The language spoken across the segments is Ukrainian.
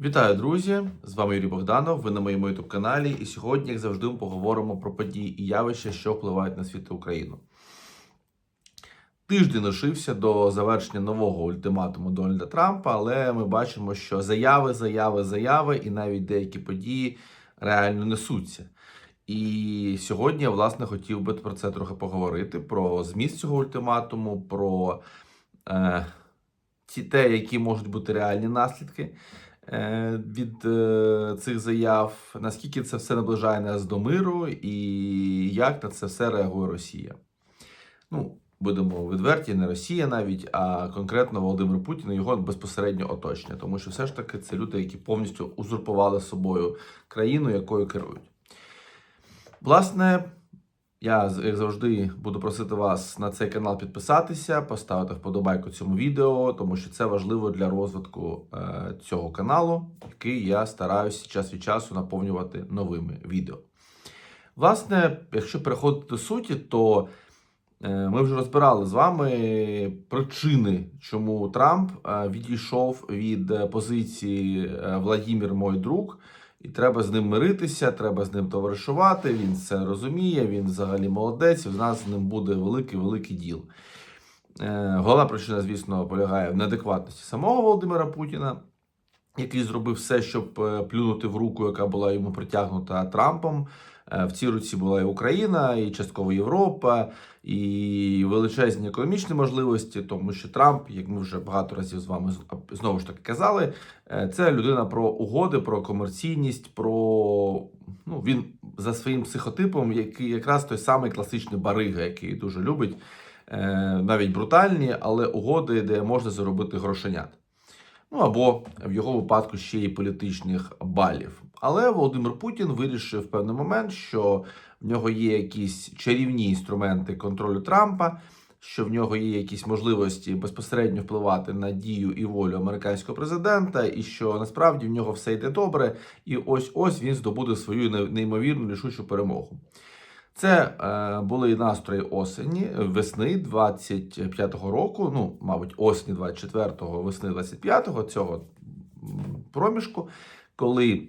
Вітаю, друзі! З вами Юрій Богданов. Ви на моєму youtube каналі. І сьогодні, як завжди, ми поговоримо про події і явища, що впливають на світ і Україну. Тиждень лишився до завершення нового ультиматуму Дональда Трампа, але ми бачимо, що заяви, заяви, заяви і навіть деякі події реально несуться. І сьогодні я власне хотів би про це трохи поговорити: про зміст цього ультиматуму, про е, ті, те, які можуть бути реальні наслідки від е, цих заяв, наскільки це все наближає нас до миру, і як на це все реагує Росія. Ну, будемо відверті, не Росія навіть, а конкретно Володимир Путін і його безпосередньо оточення, тому що все ж таки це люди, які повністю узурпували собою країну, якою керують. Власне, я, завжди, буду просити вас на цей канал підписатися, поставити вподобайку цьому відео, тому що це важливо для розвитку е, цього каналу, який я стараюся час від часу наповнювати новими відео. Власне, якщо переходити до суті, то е, ми вже розбирали з вами причини, чому Трамп е, відійшов від позиції Владімір мой друг. І треба з ним миритися, треба з ним товаришувати. Він це розуміє, він взагалі молодець, в нас з ним буде великий великий діл. Е, Головна причина, звісно, полягає в неадекватності самого Володимира Путіна, який зробив все, щоб е, плюнути в руку, яка була йому притягнута Трампом. Е, В цій руці була і Україна, і частково Європа, і величезні економічні можливості, тому що Трамп, як ми вже багато разів з вами знову ж таки казали, Е, Це людина про угоди, про комерційність, про ну він за своїм психотипом, який якраз той самий класичний барига, який дуже любить, е, навіть брутальні, але угоди, де можна заробити грошенят. Ну або в його випадку ще й політичних балів. Але Володимир Путін вирішив в певний момент, що в нього є якісь чарівні інструменти контролю Трампа, що в нього є якісь можливості безпосередньо впливати на дію і волю американського президента, і що насправді в нього все йде добре, і ось ось він здобуде свою неймовірну рішучу перемогу. Це е, були настрої осені, весни 25-го року, ну, мабуть, осені 24-го, весни 25-го цього проміжку, коли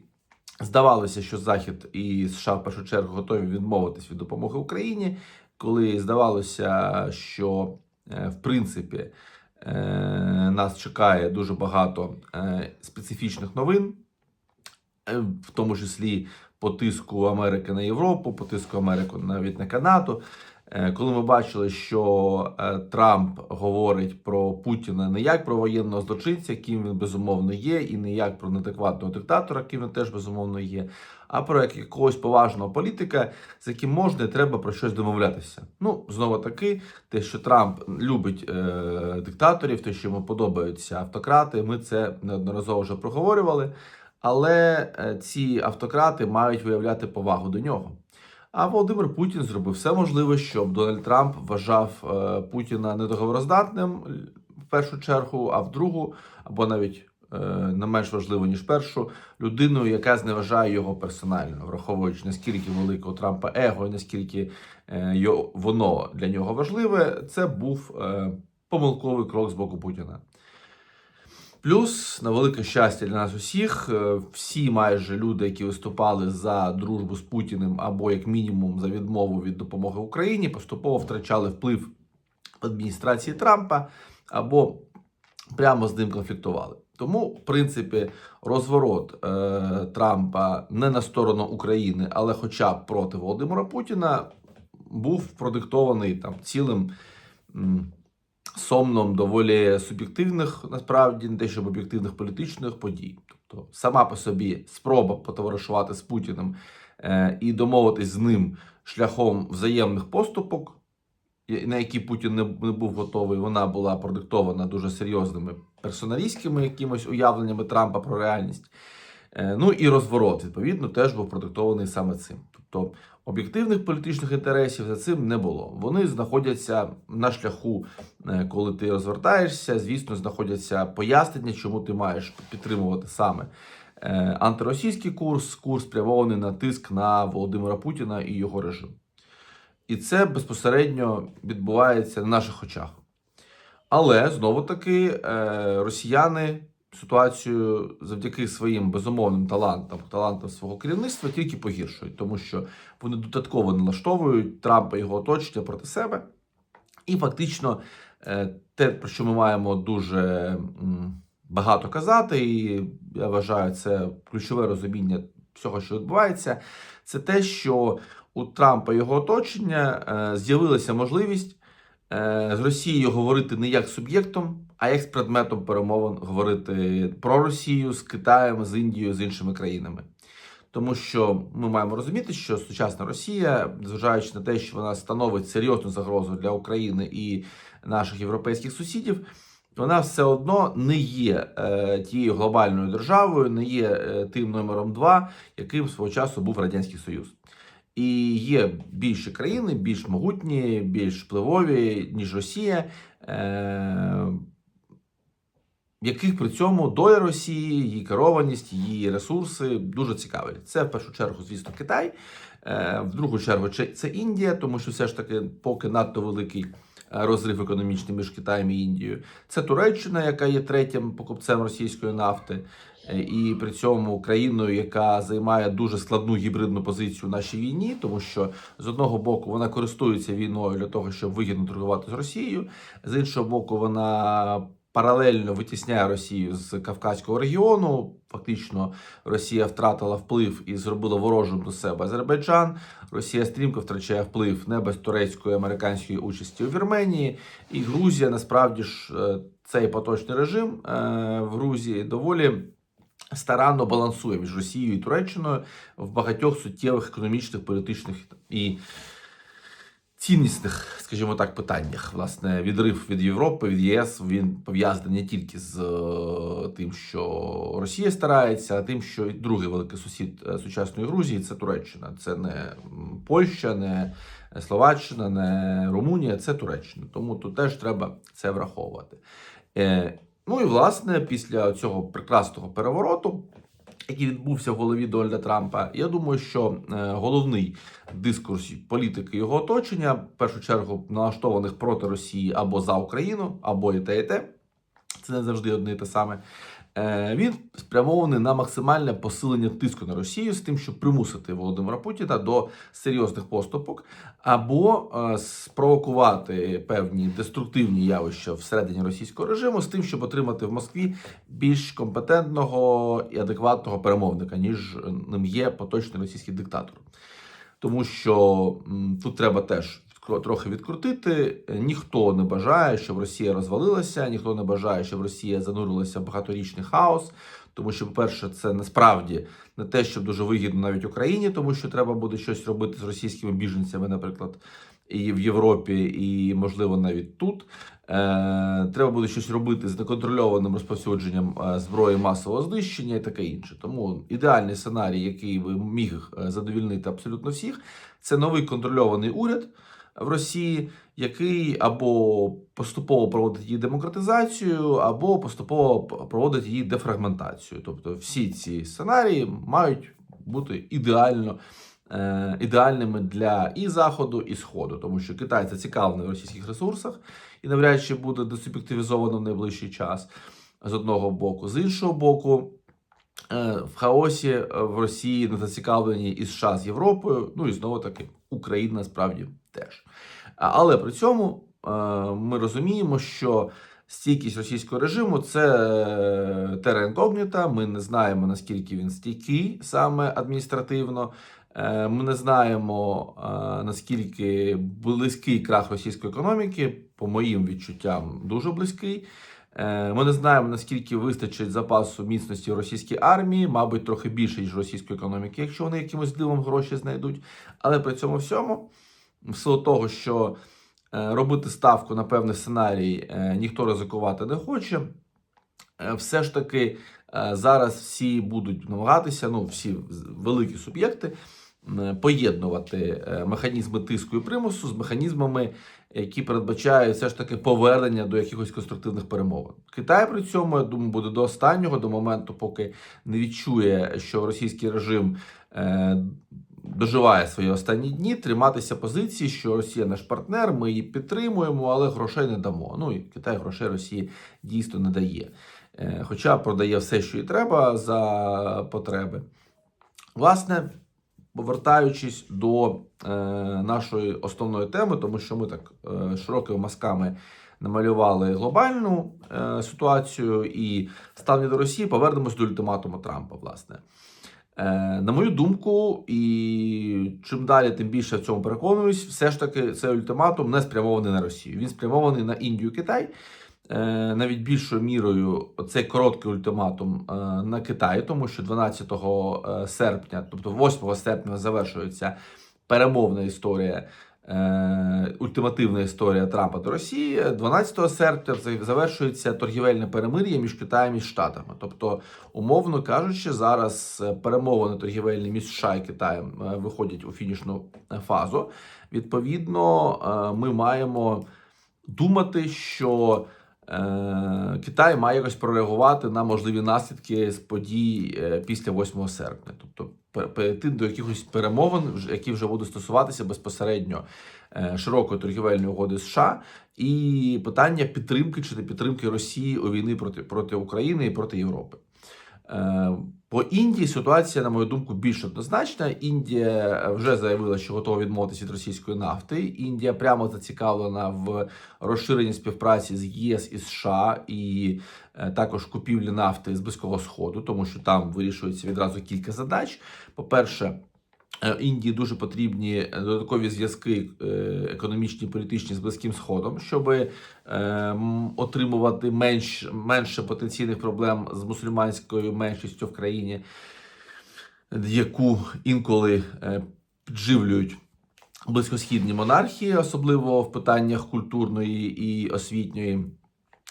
здавалося, що Захід і США в першу чергу готові відмовитись від допомоги Україні, коли здавалося, що е, в принципі е, нас чекає дуже багато е, специфічних новин, в тому числі по тиску Америки на Європу, по тиску Америки навіть на Канаду. Е, Коли ми бачили, що е, Трамп говорить про Путіна не як про воєнного злочинця, яким він безумовно є, і не як про неадекватного диктатора, яким він теж безумовно є, а про якогось поважного політика, з яким можна і треба про щось домовлятися. Ну, знову таки, те, що Трамп любить е, диктаторів, те, що йому подобаються автократи, ми це неодноразово вже проговорювали. Але е, ці автократи мають виявляти повагу до нього. А Володимир Путін зробив все можливе, щоб Дональд Трамп вважав е, Путіна недоговороздатним в першу чергу, а в другу, або навіть е, не менш важливо, ніж першу, людиною, яка зневажає його персонально, враховуючи наскільки велике у Трампа его і наскільки е, воно для нього важливе, це був помилковий крок з боку Путіна. Плюс, на велике щастя для нас усіх, е, всі майже люди, які виступали за дружбу з Путіним або як мінімум за відмову від допомоги Україні, поступово втрачали вплив адміністрації Трампа або прямо з ним конфліктували. Тому, в принципі, розворот е, Трампа не на сторону України, але хоча б проти Володимира Путіна, був продиктований там цілим. Сомном доволі суб'єктивних, насправді, не те, щоб об'єктивних політичних подій. Тобто, сама по собі спроба потоваришувати з Путіним е, і домовитись з ним шляхом взаємних поступок, на які Путін не, не був готовий, вона була продиктована дуже серйозними персоналістськими якимось уявленнями Трампа про реальність. Е, Ну і розворот, відповідно, теж був продиктований саме цим. Тобто об'єктивних політичних інтересів за цим не було. Вони знаходяться на шляху, е, коли ти розвертаєшся. Звісно, знаходяться пояснення, чому ти маєш підтримувати саме е, антиросійський курс, курс спрямований на тиск на Володимира Путіна і його режим. І це безпосередньо відбувається на наших очах. Але знову таки е, росіяни ситуацію завдяки своїм безумовним талантам, талантам свого керівництва тільки погіршують, тому що вони додатково налаштовують Трампа і його оточення проти себе. І фактично е, те, про що ми маємо дуже багато казати, і я вважаю, це ключове розуміння всього, що відбувається, це те, що у Трампа і його оточення е, з'явилася можливість е, з Росією говорити не як суб'єктом, а як з предметом перемовин говорити про Росію з Китаєм, з Індією, з іншими країнами. Тому що ми маємо розуміти, що сучасна Росія, зважаючи на те, що вона становить серйозну загрозу для України і наших європейських сусідів, вона все одно не є е, тією глобальною державою, не є е, тим номером два, яким свого часу був Радянський Союз. І є більші країни, більш могутні, більш впливові, ніж Росія, е, яких при цьому доля Росії, її керованість, її ресурси дуже цікаві. Це в першу чергу, звісно, Китай, е, в другу чергу це Індія, тому що все ж таки, поки надто великий е, розрив економічний між Китаєм і Індією. Це Туреччина, яка є третім покупцем російської нафти, е, і при цьому країною, яка займає дуже складну гібридну позицію в нашій війні, тому що з одного боку вона користується війною для того, щоб вигідно торгувати з Росією, з іншого боку, вона паралельно витісняє Росію з Кавказького регіону. Фактично, Росія втратила вплив і зробила ворожим до себе Азербайджан. Росія стрімко втрачає вплив не без турецької американської участі у Вірменії. І Грузія насправді ж е, цей поточний режим е, в Грузії доволі. Старанно балансує між Росією і Туреччиною в багатьох суттєвих економічних, політичних і ціннісних, скажімо так, питаннях. Власне, відрив від Європи, від ЄС він пов'язаний не тільки з е, тим, що Росія старається, а тим, що другий великий сусід е, сучасної Грузії це Туреччина. Це не Польща, не Словаччина, не Румунія, це Туреччина. Тому тут теж треба це враховувати. Е, Ну і власне, після цього прекрасного перевороту, який відбувся в голові Дональда Трампа, я думаю, що е, головний дискурс політики його оточення, в першу чергу налаштованих проти Росії або за Україну, або і те, і те. Це не завжди одне і те саме. Е, Він спрямований на максимальне посилення тиску на Росію з тим, щоб примусити Володимира Путіна до серйозних поступок, або е, спровокувати певні деструктивні явища всередині російського режиму з тим, щоб отримати в Москві більш компетентного і адекватного перемовника, ніж ним є поточний російський диктатор. Тому що тут треба теж трохи відкрутити. Ніхто не бажає, щоб Росія розвалилася, ніхто не бажає, щоб Росія занурилася в багаторічний хаос. Тому що, по-перше, це насправді не те, що дуже вигідно навіть Україні, тому що треба буде щось робити з російськими біженцями, наприклад, і в Європі, і можливо навіть тут. Е, треба буде щось робити з неконтрольованим розповсюдженням е, зброї масового знищення і таке інше. Тому ідеальний сценарій, який би міг е, задовільнити абсолютно всіх, це новий контрольований уряд в Росії, який або поступово проводить її демократизацію, або поступово проводить її дефрагментацію. Тобто всі ці сценарії мають бути ідеально. е, Ідеальними для і заходу, і сходу, тому що Китай зацікавлений в російських ресурсах і навряд чи буде десуб'єктивізовано в найближчий час з одного боку. З іншого боку, е, в хаосі е, в Росії не зацікавлені і США з Європою. Ну і знову таки Україна насправді теж. Але при цьому е, ми розуміємо, що стійкість російського режиму це е, терра інкогніта. Ми не знаємо наскільки він стійкий саме адміністративно. Е, Ми не знаємо наскільки близький крах російської економіки, по моїм відчуттям, дуже близький. Ми не знаємо наскільки вистачить запасу міцності в російській армії, мабуть, трохи більше ніж російської економіки, якщо вони якимось дивом гроші знайдуть. Але при цьому всьому, в того, що е, робити ставку на певний сценарій е, ніхто ризикувати не хоче. Е, Все ж таки зараз всі будуть намагатися, ну всі великі суб'єкти, поєднувати механізми тиску і примусу з механізмами, які передбачають все ж таки повернення до якихось конструктивних перемовин. Китай при цьому, я думаю, буде до останнього, до моменту, поки не відчує, що російський режим. Доживає свої останні дні, триматися позиції, що Росія наш партнер, ми її підтримуємо, але грошей не дамо. Ну і Китай грошей Росії дійсно не дає. е, хоча продає все, що їй треба за потреби. Власне, повертаючись до е, нашої основної теми, тому що ми так е, широкими мазками намалювали глобальну е, ситуацію і ставлення до Росії, повернемось до ультиматуму Трампа, власне. Е, на мою думку, і чим далі, тим більше в цьому переконуюсь, все ж таки цей ультиматум не спрямований на Росію. Він спрямований на Індію Китай. Е, навіть більшою мірою цей короткий ультиматум е, на Китай, тому що 12 е, серпня, тобто 8 серпня, завершується перемовна історія. Е, Ультимативна історія Трампа до Росії 12 серпня завершується торгівельне перемир'я між Китаєм і Штатами. Тобто, умовно кажучи, зараз перемовини торгівельні між США і Китаєм е, виходять у фінішну фазу. Відповідно, е, ми маємо думати, що Китай має якось прореагувати на можливі наслідки з подій е, після 8 серпня, тобто пе- перейти до якихось перемовин, які вже будуть стосуватися безпосередньо е, широкої торгівельної угоди США, і питання підтримки чи не підтримки Росії у війни проти, проти України і проти Європи. Е, По Індії ситуація, на мою думку, більш однозначна. Індія вже заявила, що готова відмовитися від російської нафти. Індія прямо зацікавлена в розширенні співпраці з ЄС і США і е, також купівлі нафти з Близького Сходу, тому що там вирішується відразу кілька задач. По-перше, е, Індії дуже потрібні додаткові зв'язки е, економічні, політичні з Близьким Сходом, щоб е, отримувати менш, менше потенційних проблем з мусульманською меншістю в країні, яку інколи е, підживлюють близькосхідні монархії, особливо в питаннях культурної і освітньої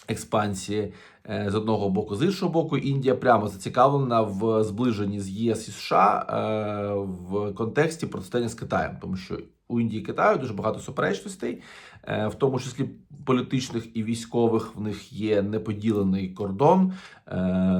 експансії. Е, З одного боку, з іншого боку, Індія прямо зацікавлена в зближенні з ЄС і США е, в контексті протистояння з Китаєм, тому що у Індії Китаю дуже багато суперечностей, е, в тому числі політичних і військових. В них є неподілений кордон, е,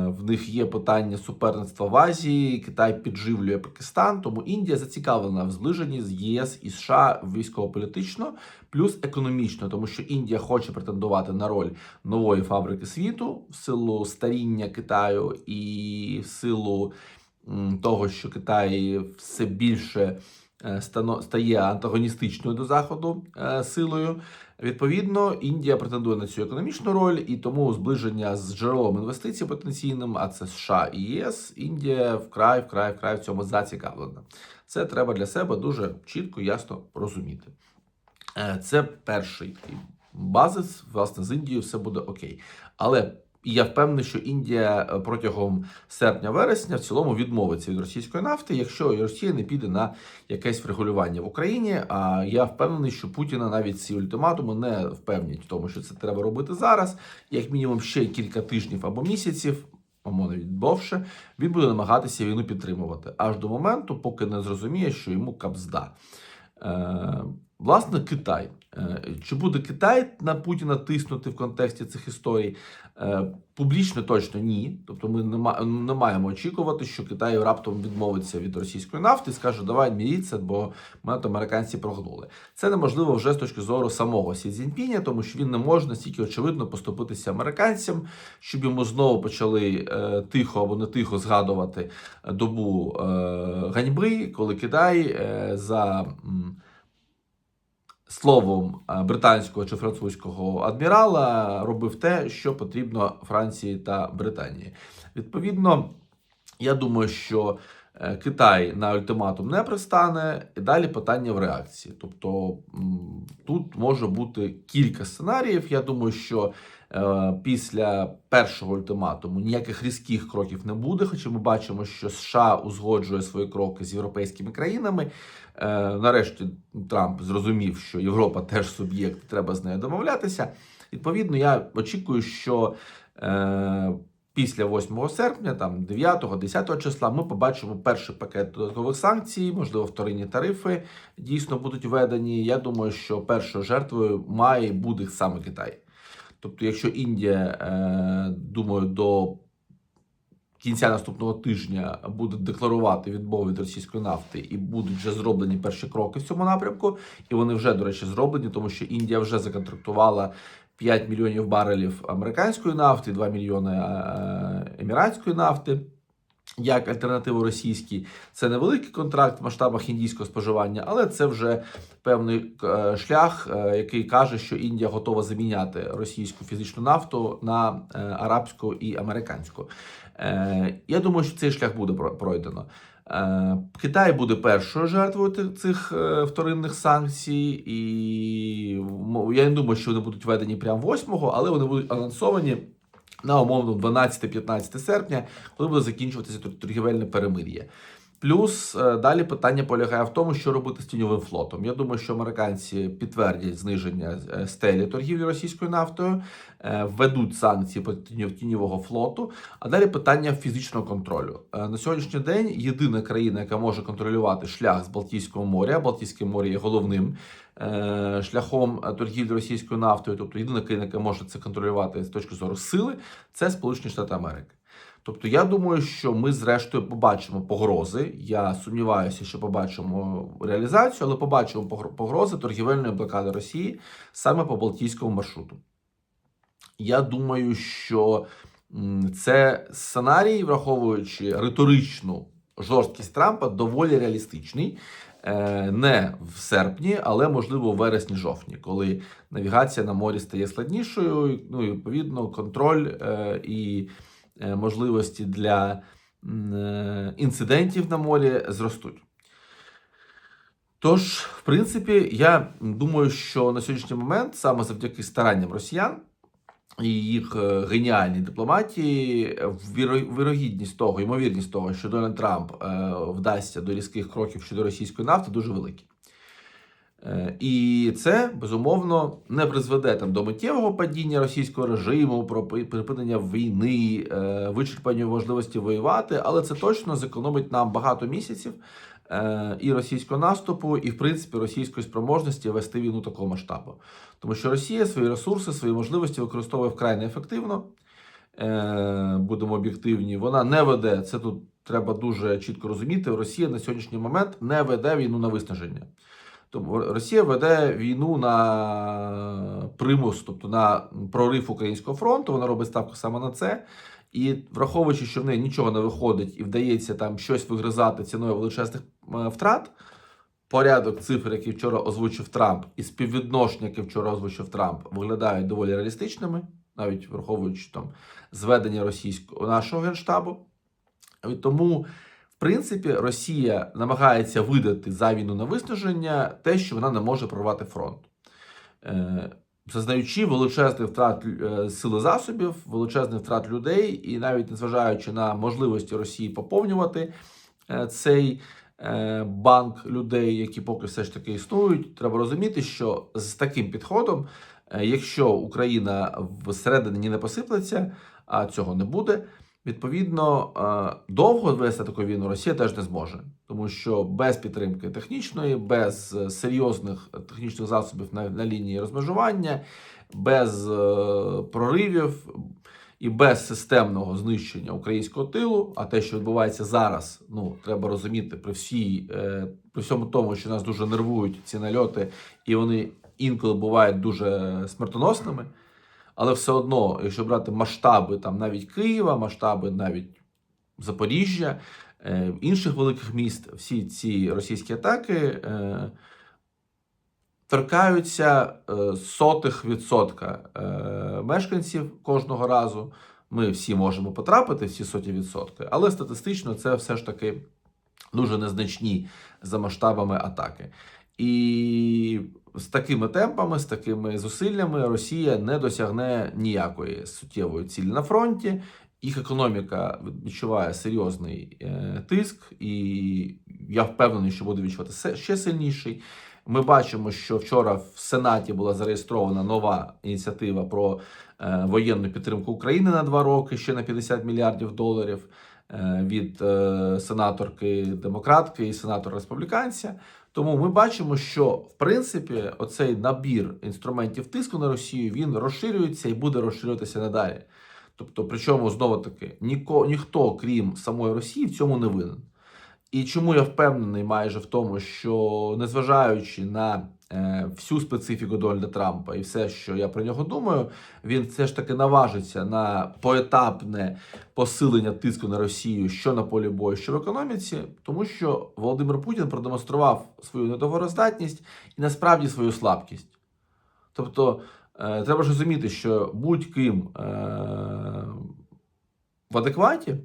в них є питання суперництва в Азії. Китай підживлює Пакистан, тому Індія зацікавлена в зближенні з ЄС і США військово-політично, плюс економічно, тому що Індія хоче претендувати на роль нової фабрики світу в силу старіння Китаю і в силу того, що Китай все більше стає антагоністичною до заходу е, силою. Відповідно, Індія претендує на цю економічну роль, і тому зближення з джерелом інвестицій потенційним, а це США і ЄС. Індія вкрай, вкрай, вкрай в цьому зацікавлена. Це треба для себе дуже чітко, ясно розуміти. Е, Це перший базис. Власне, з Індією все буде окей. Але я впевнений, що Індія е, протягом серпня-вересня в цілому відмовиться від російської нафти, якщо Росія не піде на якесь врегулювання в Україні. А я впевнений, що Путіна навіть ці ультиматуми не впевнять в тому, що це треба робити зараз, як мінімум ще кілька тижнів або місяців. Або навіть довше, він буде намагатися війну підтримувати аж до моменту, поки не зрозуміє, що йому капзда. Е, власне, Китай. Е, Чи буде Китай на Путіна тиснути в контексті цих історій? Е, Публічно точно ні. Тобто ми не, ма- не маємо очікувати, що Китай раптом відмовиться від російської нафти і скаже, давай міріться, бо мене то американці прогнули. Це неможливо вже з точки зору самого Сі Цзіньпіня, тому що він не може настільки очевидно поступитися американцям, щоб йому знову почали е, тихо або не тихо згадувати добу е, ганьби, коли Китай е, за. м, Словом е, британського чи французького адмірала робив те, що потрібно Франції та Британії. Відповідно, я думаю, що е, Китай на ультиматум не пристане, і далі питання в реакції. Тобто тут може бути кілька сценаріїв. Я думаю, що після першого ультиматуму ніяких різких кроків не буде. Хоча ми бачимо, що США узгоджує свої кроки з європейськими країнами. Е, нарешті Трамп зрозумів, що Європа теж суб'єкт, треба з нею домовлятися. Відповідно, я очікую, що е, після 8 серпня, там 9-10 числа, ми побачимо перший пакет додаткових санкцій, можливо, вторинні тарифи дійсно будуть введені. Я думаю, що першою жертвою має бути саме Китай. Тобто, якщо Індія, е, думаю, до кінця наступного тижня буде декларувати відмову від російської нафти, і будуть вже зроблені перші кроки в цьому напрямку. І вони вже, до речі, зроблені, тому що Індія вже законтрактувала 5 мільйонів барелів американської нафти, 2 мільйони е, еміратської нафти. Як альтернативу російській, це невеликий контракт в масштабах індійського споживання, але це вже певний е, шлях, е, який каже, що Індія готова заміняти російську фізичну нафту на е, арабську і американську. Я думаю, що цей шлях буде про- пройдено. Китай буде першою жертвою цих вторинних санкцій, і я не думаю, що вони будуть введені прямо 8-го, але вони будуть анонсовані на умовно 12-15 серпня, коли буде закінчуватися торгівельне перемир'я. Плюс е, далі питання полягає в тому, що робити з тіньовим флотом. Я думаю, що американці підтвердять зниження е, стелі торгівлі російською нафтою, е, введуть санкції проти тіньов- тіньового флоту. А далі питання фізичного контролю. На сьогоднішній день єдина країна, яка може контролювати шлях з Балтійського моря, Балтійське море є головним шляхом торгівлі російською нафтою, тобто єдина країна, яка може це контролювати з точки зору сили, це Сполучені Штати Америки. Тобто, я думаю, що ми зрештою побачимо погрози. Я сумніваюся, що побачимо реалізацію, але побачимо погрози торгівельної блокади Росії саме по Балтійському маршруту. Я думаю, що це сценарій, враховуючи риторичну жорсткість Трампа, доволі реалістичний. Е, Не в серпні, але можливо в вересні-жовтні, коли навігація на морі стає складнішою. Ну і відповідно контроль е, і можливості для е, інцидентів на морі зростуть. Тож, в принципі, я думаю, що на сьогоднішній момент саме завдяки старанням росіян і їх е, геніальній дипломатії, е, вірогідність того, ймовірність того, що Дональд Трамп е, вдасться до різких кроків щодо російської нафти, дуже великі. Е, І це безумовно не призведе там до миттєвого падіння російського режиму, про припинення війни, е, вичерпання можливості воювати, але це точно зекономить нам багато місяців е, і російського наступу, і в принципі російської спроможності вести війну такого масштабу. Тому що Росія свої ресурси, свої можливості використовує вкрай неефективно. Будемо об'єктивні. Вона не веде це тут. Треба дуже чітко розуміти. Росія на сьогоднішній момент не веде війну на виснаження. Тому Росія веде війну на примус, тобто на прорив українського фронту. Вона робить ставку саме на це. І враховуючи, що в неї нічого не виходить і вдається там щось вигризати ціною величезних е, втрат, порядок цифр, який вчора озвучив Трамп, і співвідношення, яке вчора озвучив Трамп, виглядають доволі реалістичними, навіть враховуючи там зведення російського нашого генштабу. І тому, принципі, Росія намагається видати за війну на виснаження те, що вона не може прорвати фронт. Е, Зазнаючи величезних втрат е, сили засобів, величезних втрат людей, і навіть незважаючи на можливості Росії поповнювати е, цей банк людей, які поки все ж таки існують, треба розуміти, що з таким підходом, якщо Україна всередині не посиплеться, а цього не буде, відповідно е, довго вести таку війну Росія теж не зможе, тому що без підтримки технічної, без е, серйозних технічних засобів на, на лінії розмежування, без е, проривів. І без системного знищення українського тилу, а те, що відбувається зараз, ну треба розуміти при всій при всьому тому, що нас дуже нервують ці нальоти, і вони інколи бувають дуже смертоносними. Але все одно, якщо брати масштаби там навіть Києва, масштаби навіть Запоріжжя, е, інших великих міст, всі ці російські атаки е, торкаються е, сотих відсотка е, мешканців кожного разу. Ми всі можемо потрапити, всі соті відсотки, але статистично це все ж таки дуже незначні за масштабами атаки. І з такими темпами, з такими зусиллями Росія не досягне ніякої суттєвої цілі на фронті. Їх економіка відчуває серйозний е, тиск, і я впевнений, що буде відчувати ще сильніший. Ми бачимо, що вчора в Сенаті була зареєстрована нова ініціатива про е, воєнну підтримку України на два роки, ще на 50 мільярдів доларів е, від сенаторки демократки і сенатора республіканця. Тому ми бачимо, що в принципі оцей набір інструментів тиску на Росію він розширюється і буде розширюватися надалі. Тобто, причому знову таки ніко, ніхто, крім самої Росії, в цьому не винен. І чому я впевнений майже в тому, що незважаючи на всю специфіку Дональда Трампа і все, що я про нього думаю, він все ж таки наважиться на поетапне посилення тиску на Росію, що на полі бою, що в економіці, тому що Володимир Путін продемонстрував свою недовгороздатність і насправді свою слабкість. Тобто, е, треба ж розуміти, що будь-ким е, в адекваті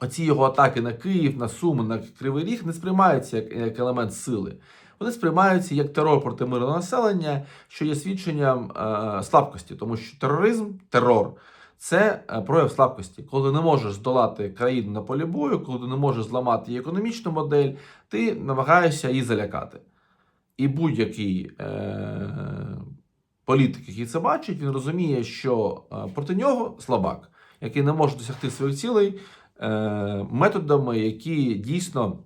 оці його атаки на Київ, на Суми, на Кривий Ріг не сприймаються як, як елемент сили. Вони сприймаються як терор проти мирного населення, що є свідченням е, слабкості, тому що тероризм, терор це е, прояв слабкості. Коли не можеш здолати країну на полі бою, коли не можеш зламати її економічну модель, ти намагаєшся її залякати. І будь-який е, політик, який це бачить, він розуміє, що е, проти нього слабак, який не може досягти своїх цілей е, методами, які дійсно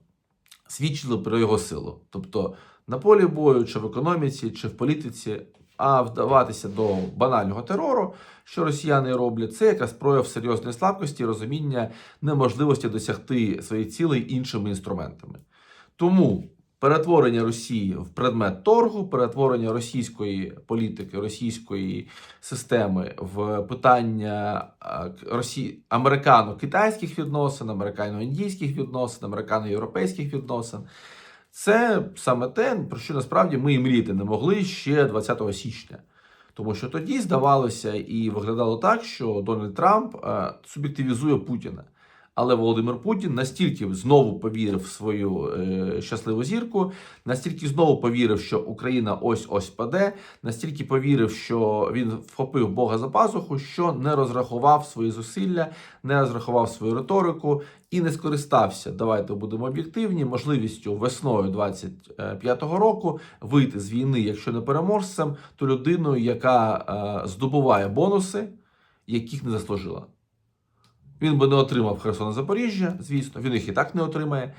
свідчили про його силу. Тобто на полі бою, чи в економіці, чи в політиці, а вдаватися до банального терору, що росіяни роблять, це якраз прояв серйозної слабкості і розуміння неможливості досягти своїх цілей іншими інструментами. Тому перетворення Росії в предмет торгу, перетворення російської політики, російської системи в питання а, к- росі... американо-китайських відносин, американо-індійських відносин, американо-європейських відносин. Це саме те, про що насправді ми і мріяти не могли ще 20 січня. Тому що тоді здавалося і виглядало так, що Дональд Трамп суб'єктивізує Путіна. Але Володимир Путін настільки знову повірив в свою е, щасливу зірку, настільки знову повірив, що Україна ось ось паде, настільки повірив, що він вхопив Бога за пазуху, що не розрахував свої зусилля, не розрахував свою риторику і не скористався. Давайте будемо об'єктивні, можливістю весною 25-го року вийти з війни, якщо не переможцем, то людиною, яка е, здобуває бонуси, яких не заслужила. Він би не отримав Херсона Запоріжжя, звісно, він їх і так не отримає.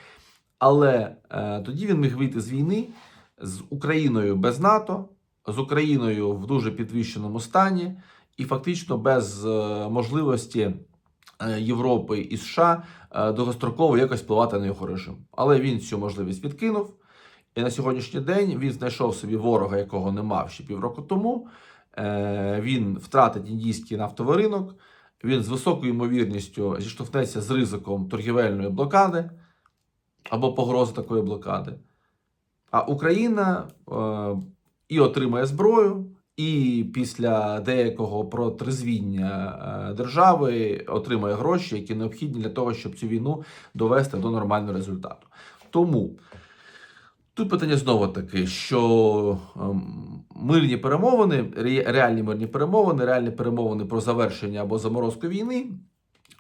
Але е, тоді він міг вийти з війни з Україною без НАТО, з Україною в дуже підвищеному стані, і фактично без е, можливості е, Європи і США е, довгостроково якось впливати на його режим. Але він цю можливість відкинув. І на сьогоднішній день він знайшов собі ворога, якого не мав ще півроку тому. Е, Він втратить індійський нафтовий ринок. Він з високою ймовірністю зіштовхнеться з ризиком торгівельної блокади або погрози такої блокади. А Україна е, і отримає зброю, і після деякого протрезвіння е, держави отримає гроші, які необхідні для того, щоб цю війну довести до нормального результату. Тому тут питання знову таки, що ем, мирні перемовини, ре- реальні мирні перемовини, реальні перемовини про завершення або заморозку війни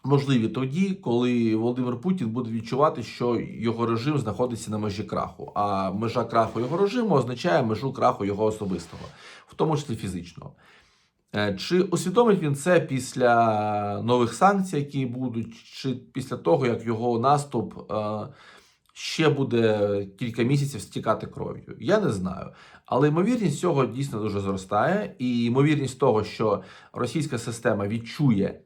можливі тоді, коли Володимир Путін буде відчувати, що його режим знаходиться на межі краху. А межа краху його режиму означає межу краху його особистого, в тому числі фізичного. Е, Чи усвідомить він це після нових санкцій, які будуть, чи після того, як його наступ е, ще буде кілька місяців стікати кров'ю? Я не знаю. Але ймовірність цього дійсно дуже зростає, і ймовірність того, що російська система відчує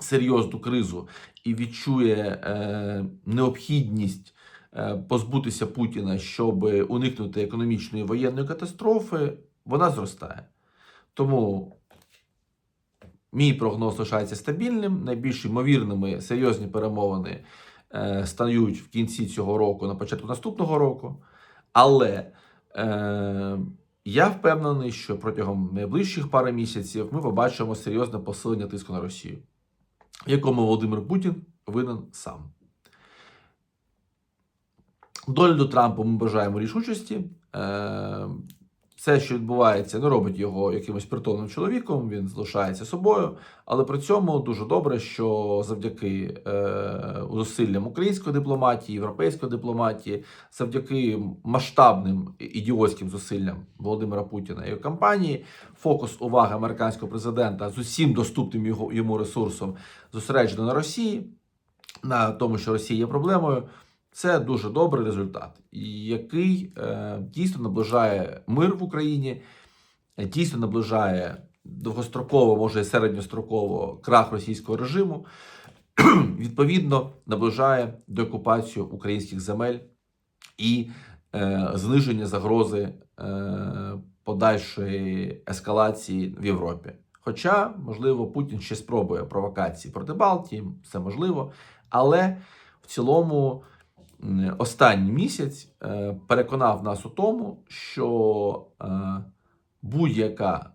серйозну кризу і відчує е, необхідність е, позбутися Путіна, щоб уникнути економічної воєнної катастрофи, вона зростає. Тому мій прогноз лишається стабільним. Найбільш ймовірними серйозні перемовини е, стають в кінці цього року, на початку наступного року. Але е, я впевнений, що протягом найближчих пари місяців ми побачимо серйозне посилення тиску на Росію, якому Володимир Путін винен сам. Дональду Трампу ми бажаємо рішучості. Е, Все, що відбувається, не робить його якимось притомним чоловіком, він залишається собою. Але при цьому дуже добре, що завдяки е, зусиллям української дипломатії, європейської дипломатії, завдяки масштабним ідіотським зусиллям Володимира Путіна і його кампанії, фокус уваги американського президента з усім доступним його йому ресурсом зосереджено на Росії, на тому, що Росія є проблемою. Це дуже добрий результат, який е, дійсно наближає мир в Україні, дійсно наближає довгостроково, може і середньостроково крах російського режиму, відповідно наближає деокупацію українських земель і е, зниження загрози е, подальшої ескалації в Європі. Хоча, можливо, Путін ще спробує провокації проти Балтії, це можливо. Але в цілому останній місяць е, переконав нас у тому, що е, будь-яка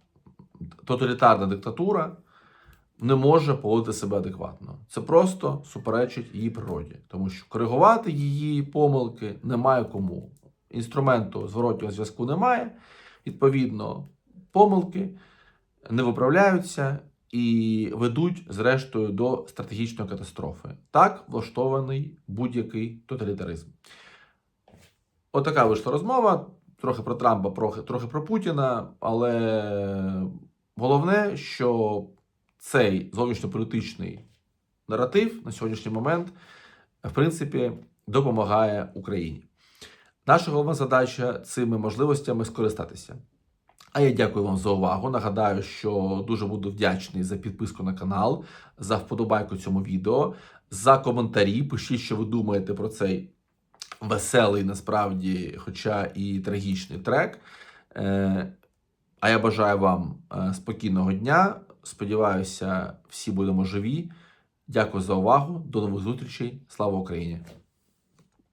тоталітарна диктатура не може поводити себе адекватно. Це просто суперечить її природі, тому що коригувати її помилки немає кому. Інструменту зворотнього зв'язку немає. Відповідно, помилки не виправляються і ведуть, зрештою, до стратегічної катастрофи. Так влаштований будь-який тоталітаризм. Отака вийшла розмова. Трохи про Трампа, трохи, про Путіна, але головне, що цей зовнішньополітичний наратив на сьогоднішній момент, в принципі, допомагає Україні. Наша головна задача цими можливостями скористатися. А я дякую вам за увагу. Нагадаю, що дуже буду вдячний за підписку на канал, за вподобайку цьому відео, за коментарі. Пишіть, що ви думаєте про цей веселий, насправді, хоча і трагічний трек. Е, А я бажаю вам е, спокійного дня. Сподіваюся, всі будемо живі. Дякую за увагу. До нових зустрічей. Слава Україні!